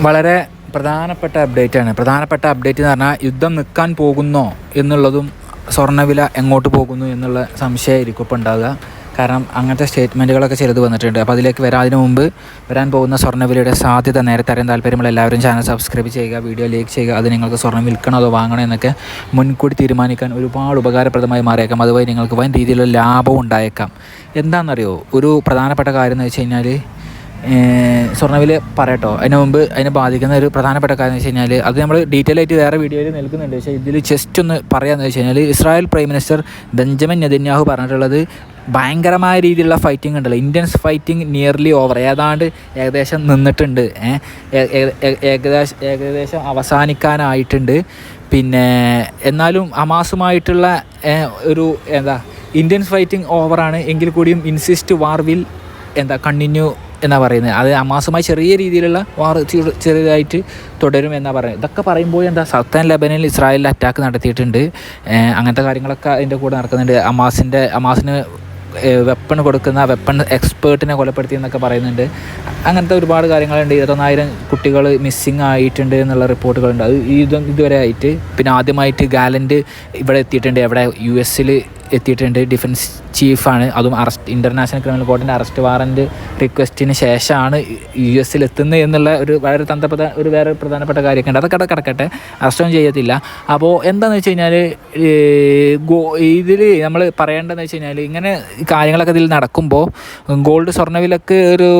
വളരെ പ്രധാനപ്പെട്ട അപ്ഡേറ്റ് ആണ്. പ്രധാനപ്പെട്ട അപ്ഡേറ്റ് എന്ന് പറഞ്ഞാൽ യുദ്ധം നിൽക്കാൻ പോകുന്നോ എന്നുള്ളതും സ്വർണവില എങ്ങോട്ട് പോകുന്നു എന്നുള്ള സംശയമായിരിക്കും ഇപ്പോൾ ഉണ്ടാകുക കാരണം അങ്ങനത്തെ സ്റ്റേറ്റ്മെന്റുകളൊക്കെ ചിലത് വന്നിട്ടുണ്ട്. അപ്പോൾ അതിലേക്ക് വരാതിന് മുമ്പ് വരാൻ പോകുന്ന സ്വർണവിലയുടെ സാധ്യത നേരത്തെ അറിയാൻ താല്പര്യമുള്ള എല്ലാവരും ചാനൽ സബ്സ്ക്രൈബ് ചെയ്യുക വീഡിയോ ലൈക്ക് ചെയ്യുക അത് നിങ്ങൾക്ക് സ്വർണം വിൽക്കണോ അതോ വാങ്ങണോ എന്നൊക്കെ മുൻകൂട്ടി തീരുമാനിക്കാൻ ഒരുപാട് ഉപകാരപ്രദമായി മാറിയേക്കാം. അതുവഴി നിങ്ങൾക്ക് വൻ രീതിയിലുള്ള ലാഭം ഉണ്ടായേക്കാം. എന്താണെന്നറിയോ? ഒരു പ്രധാനപ്പെട്ട കാര്യം എന്ന് വെച്ച് കഴിഞ്ഞാൽ സ്വർണവില പറയട്ടോ. അതിന് മുമ്പ് അതിനെ ബാധിക്കുന്ന ഒരു പ്രധാനപ്പെട്ട കാര്യം എന്ന് വെച്ച് കഴിഞ്ഞാൽ അത് നമ്മൾ ഡീറ്റെയിൽ ആയിട്ട് വേറെ വീഡിയോയിൽ നിൽക്കുന്നുണ്ട്. പക്ഷേ ഇതിൽ ജസ്റ്റ് ഒന്ന് പറയാമെന്ന് വെച്ച് കഴിഞ്ഞാൽ Israel prime minister Benjamin Netanyahu പറഞ്ഞിട്ടുള്ളത് ഭയങ്കരമായ രീതിയിലുള്ള ഫൈറ്റിംഗ് ഉണ്ടല്ലോ. ഇന്ത്യൻസ് ഫൈറ്റിംഗ് നിയർലി ഓവർ ഏതാണ്ട് ഏകദേശം നിന്നിട്ടുണ്ട്. ഏകദേശം ഏകദേശം അവസാനിക്കാനായിട്ടുണ്ട്. പിന്നെ എന്നാലും അമാസുമായിട്ടുള്ള ഒരു എന്താ ഇന്ത്യൻസ് ഫൈറ്റിംഗ് ഓവറാണ് എങ്കിൽ കൂടിയും ഇൻസിസ്റ്റ് വാർ വിൽ എന്താ കണ്ടിന്യൂ എന്നാ പറയുന്നത്. അത് അമാസമായി ചെറിയ രീതിയിലുള്ള വാർ ചെറിയതായിട്ട് തുടരും എന്നാ പറയുന്നത്. ഇതൊക്കെ പറയുമ്പോൾ എന്താ സത്താൻ ലബനിൽ ഇസ്രായേലിൽ അറ്റാക്ക് നടത്തിയിട്ടുണ്ട്. അങ്ങനത്തെ കാര്യങ്ങളൊക്കെ അതിന്റെ കൂടെ നടക്കുന്നുണ്ട്. അമാസിന്റെ അമാസിന് വെപ്പൺ കൊടുക്കുന്ന വെപ്പൺ എക്സ്പേർട്ടിനെ കൊലപ്പെടുത്തി എന്നൊക്കെ പറയുന്നുണ്ട്. അങ്ങനത്തെ ഒരുപാട് കാര്യങ്ങളുണ്ട്. ഇരുപത്തൊന്നായിരം കുട്ടികൾ മിസ്സിങ് ആയിട്ടുണ്ട് എന്നുള്ള റിപ്പോർട്ടുകളുണ്ട്. അത് ഇതും ഇതുവരെ ആയിട്ട്. പിന്നെ ആദ്യമായിട്ട് ഗാലന്റ് ഇവിടെ എത്തിയിട്ടുണ്ട്. എവിടെ യു എസിൽ എത്തിയിട്ടുണ്ട്. ഡിഫൻസ് ചീഫാണ്. അതും അറസ്റ്റ് ഇന്റർനാഷണൽ ക്രിമിനൽ കോർട്ടിന്റെ അറസ്റ്റ് വാറന്റ് റിക്വസ്റ്റിന് ശേഷമാണ് യു എസിൽ എത്തുന്നത് എന്നുള്ള ഒരു വളരെ തന്ത്രപ്രധാന ഒരു വേറെ പ്രധാനപ്പെട്ട കാര്യമൊക്കെ ഉണ്ട് അതൊക്കെ കിടക്കട്ടെ. അറസ്റ്റൊന്നും ചെയ്യത്തില്ല. അപ്പോൾ എന്താണെന്ന് വെച്ച് കഴിഞ്ഞാൽ ഗോ ഇതിൽ നമ്മൾ പറയേണ്ടതെന്ന് വെച്ച് കഴിഞ്ഞാൽ ഇങ്ങനെ കാര്യങ്ങളൊക്കെ ഇതിൽ നടക്കുമ്പോൾ ഗോൾഡ് സ്വർണവിലക്ക് ഒരു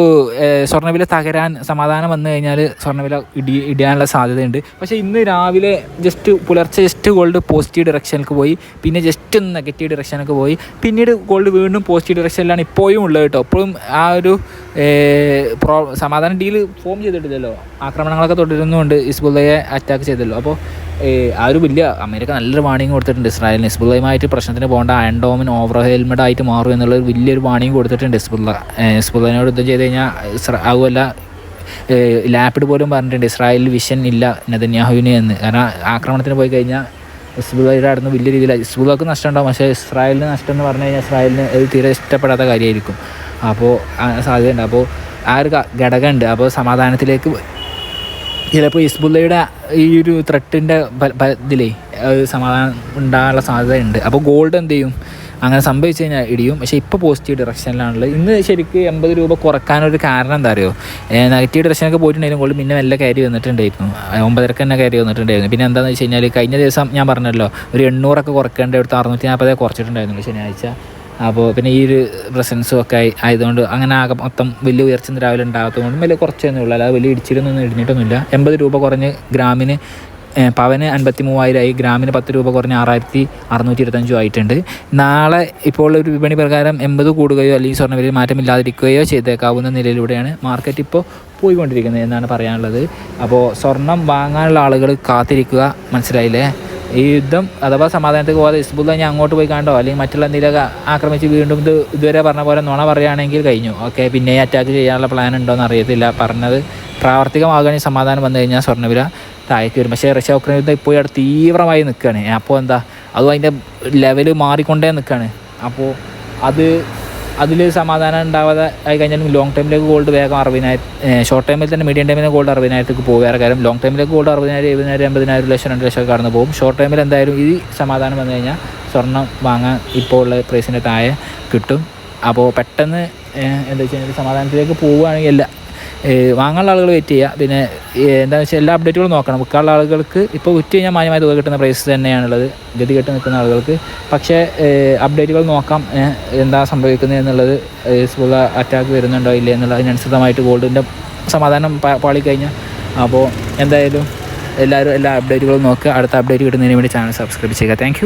സ്വർണവില തകരാൻ സമാധാനം വന്നു കഴിഞ്ഞാൽ സ്വർണവില ഇടി ഇടിയാനുള്ള സാധ്യതയുണ്ട്. പക്ഷേ ഇന്ന് രാവിലെ ജസ്റ്റ് പുലർച്ചെ ജസ്റ്റ് ഗോൾഡ് പോസിറ്റീവ് ഡിറക്ഷനിലേക്ക് പോയി. പിന്നെ ജസ്റ്റ് ഒന്ന് നെഗറ്റീവ് ഡിറക്ഷനൊക്കെ പോയി. പിന്നീട് ഗോൾഡ് വീണ്ടും പോസിറ്റീവ് ഡിറക്ഷനിലാണ് ഇപ്പോഴും ഉള്ളത് കേട്ടോ അപ്പോഴും ആ ഒരു പ്രോ സമാധാന ഡീൽ ഫോം ചെയ്തിട്ടില്ലല്ലോ. ആക്രമണങ്ങളൊക്കെ തുടരുന്നുണ്ട് ഇസ്ബുള്ളയെ അറ്റാക്ക് ചെയ്തല്ലോ. അപ്പോൾ ആ ഒരു വലിയ അമേരിക്ക നല്ലൊരു വാണിംഗ് കൊടുത്തിട്ടുണ്ട് ഇസ്രായേലിന്. ഇസ്ബുള്ളയുമായിട്ട് പ്രശ്നത്തിന് പോകേണ്ട ആൻഡോമിൻ ഓവർ ഹെൽമെഡ് ആയിട്ട് മാറും എന്നുള്ള ഒരു വലിയൊരു വാണിംഗ് കൊടുത്തിട്ടുണ്ട് ഇസ്ബുള്ള ഇസ്ബുള്ളനോട് യുദ്ധം ചെയ്ത് കഴിഞ്ഞാൽ അതുമല്ല ലാപ്പിഡ് പോലും പറഞ്ഞിട്ടുണ്ട് ഇസ്രായേലിൽ വിഷൻ ഇല്ല നെതന്യാഹുവിന് എന്ന്. കാരണം ആക്രമണത്തിന് പോയി കഴിഞ്ഞാൽ ഇസ്ബുള്ളയുടെ അടുത്ത് വലിയ രീതിയിൽ ഹിസ്ബുള്ളക്ക് നഷ്ടം ഉണ്ടാകും പക്ഷേ ഇസ്രായേലിന് നഷ്ടം എന്ന് പറഞ്ഞു കഴിഞ്ഞാൽ ഇസ്രായേലിന് അത് തീരെ ഇഷ്ടപ്പെടാത്ത കാര്യമായിരിക്കും. അപ്പോൾ സാധ്യതയുണ്ട്. അപ്പോൾ ആ ഒരു ഘടകമുണ്ട്. അപ്പോൾ സമാധാനത്തിലേക്ക് ചിലപ്പോൾ ഹിസ്ബുള്ളയുടെ ഈ ഒരു ത്രെട്ടിന്റെ ഇതിലേ സമാധാനം ഉണ്ടാകാനുള്ള സാധ്യതയുണ്ട്. അപ്പോൾ ഗോൾഡ് എന്ത് ചെയ്യും? അങ്ങനെ സംഭവിച്ചു കഴിഞ്ഞാൽ ഇടിയും. പക്ഷേ ഇപ്പോൾ പോസിറ്റീവ് ഡിറക്ഷനിലാണുള്ളത് ഇന്ന് ശരിക്കും എൺപത് രൂപ കുറക്കാനൊരു കാരണം എന്താ അറിയോ? നെഗറ്റീവ് ഡിറക്ഷനൊക്കെ പോയിട്ടുണ്ടായിരുന്നു ഗോൾഡ് പിന്നെ നല്ല കയറി വന്നിട്ടുണ്ടായിരുന്നു. ഒമ്പതരക്ക് തന്നെ കയറി വന്നിട്ടുണ്ടായിരുന്നു. പിന്നെ എന്താണെന്ന് വെച്ച് കഴിഞ്ഞാൽ കഴിഞ്ഞ ദിവസം ഞാൻ പറഞ്ഞല്ലോ ഒരു എണ്ണൂറൊക്കെ കുറക്കേണ്ട അടുത്ത് അറുന്നൂറ്റി നാൽപ്പതേ കുറച്ചിട്ടുണ്ടായിരുന്നു ശനിയാഴ്ച. അപ്പോൾ പിന്നെ ഈ ഒരു പ്രസൻസും ഒക്കെ ആയതുകൊണ്ട് അങ്ങനെ ആകെ മൊത്തം വലിയ ഉയർച്ച രാവിലെ ഉണ്ടാകാത്തതുകൊണ്ട് വലിയ കുറച്ചൊന്നും ഉള്ളൂ അല്ലാതെ വലിയ ഇടിച്ചിരുന്നൊന്നും ഇടിഞ്ഞിട്ടൊന്നുമില്ല. എൺപത് രൂപ കുറഞ്ഞ് ഗ്രാമിന് പവന് അൻപത്തി മൂവായിരമായി ഗ്രാമിന് പത്ത് രൂപ കുറഞ്ഞ് ആറായിരത്തി അറുന്നൂറ്റി ഇരുപത്തഞ്ചും ആയിട്ടുണ്ട്. നാളെ ഇപ്പോൾ ഒരു വിപണി പ്രകാരം എൺപത് കൂടുകയോ അല്ലെങ്കിൽ സ്വർണവിലയിൽ മാറ്റമില്ലാതിരിക്കുകയോ ചെയ്തേക്കാവുന്ന നിലയിലൂടെയാണ് മാർക്കറ്റ് ഇപ്പോൾ പോയിക്കൊണ്ടിരിക്കുന്നത് എന്നാണ് പറയാനുള്ളത്. അപ്പോൾ സ്വർണം വാങ്ങാനുള്ള ആളുകൾ കാത്തിരിക്കുക മനസ്സിലായില്ലേ? ഈ യുദ്ധം അഥവാ സമാധാനത്തിൽ പോകാതെ ഇസ്ബുല്ല ഞാൻ അങ്ങോട്ട് പോയി കണ്ടോ? അല്ലെങ്കിൽ മറ്റുള്ള എന്തെങ്കിലുമൊക്കെ ആക്രമിച്ച് വീണ്ടും ഇത് ഇതുവരെ പറഞ്ഞ പോലെ നുണ പറയുകയാണെങ്കിൽ കഴിഞ്ഞു. ഓക്കെ പിന്നെ അറ്റാക്ക് ചെയ്യാനുള്ള പ്ലാൻ ഉണ്ടോ എന്ന് അറിയത്തില്ല. പറഞ്ഞത് പ്രാവർത്തികമാകുകയാണെങ്കിൽ സമാധാനം വന്നു കഴിഞ്ഞാൽ സ്വർണവില താഴേക്ക് വരും പക്ഷേ റഷ്യ ഉക്രൈൻ യുദ്ധം ഇപ്പോൾ അവിടെ തീവ്രമായി നിൽക്കുകയാണ് അപ്പോൾ എന്താ അതും അതിന്റെ ലെവൽ മാറിക്കൊണ്ടേ നിൽക്കുകയാണ് അപ്പോൾ അത് അതിൽ സമാധാനം ഉണ്ടാവാതെ ആയി കഴിഞ്ഞാൽ ലോങ് ടൈമിലേക്ക് ഗോൾഡ് വേഗം അറുപതിനായിരം ഷോർട്ട് ടൈമിൽ തന്നെ മീഡിയം ടൈമിൽ ഗോൾഡ് അറുപതിനായിരത്തേക്ക് പോകും. വേറെ കാര്യം ലോങ് ടൈമിലേക്ക് ഗോൾഡ് അറുപതിനായിരം എഴുപതിനായിരം അമ്പതിനായിരം ലക്ഷം രണ്ട് ലക്ഷം കടന്നു പോകും. ഷോർട്ട് ടൈമിൽ എന്തായാലും ഈ സമാധാനം വന്നു കഴിഞ്ഞാൽ സ്വർണം വാങ്ങാൻ ഇപ്പോൾ ഉള്ള പ്രൈസിന്റെ താഴെ കിട്ടും. അപ്പോൾ പെട്ടെന്ന് എന്താ വെച്ച് കഴിഞ്ഞാൽ സമാധാനത്തിലേക്ക് പോവുകയാണെങ്കിൽ എല്ലാ വാങ്ങാനുള്ള ആളുകൾ വെയിറ്റ് ചെയ്യുക. പിന്നെ എന്താണെന്ന് വെച്ചാൽ എല്ലാ അപ്ഡേറ്റുകളും നോക്കണം. വിൽക്കാനുള്ള ആളുകൾക്ക് ഇപ്പോൾ വിറ്റ് കഴിഞ്ഞാൽ മാന്യമായ തുക കിട്ടുന്ന പ്രൈസ് തന്നെയാണുള്ളത്. ഗതി കെട്ട് നിൽക്കുന്ന ആളുകൾക്ക്. പക്ഷേ അപ്ഡേറ്റുകൾ നോക്കാം. എന്താ സംഭവിക്കുന്നത് എന്നുള്ളത് സ്കൂളിൽ അറ്റാക്ക് വരുന്നുണ്ടോ ഇല്ല എന്നുള്ളത് അതിനനുസൃതമായിട്ട് ഗോൾഡിന്റെ സമാധാനം പാളിക്കഴിഞ്ഞാൽ അപ്പോൾ എന്തായാലും എല്ലാവരും എല്ലാ അപ്ഡേറ്റുകളും നോക്കുക. അടുത്ത അപ്ഡേറ്റ് കിട്ടുന്നതിന് വേണ്ടി ചാനൽ സബ്സ്ക്രൈബ് ചെയ്യുക. താങ്ക്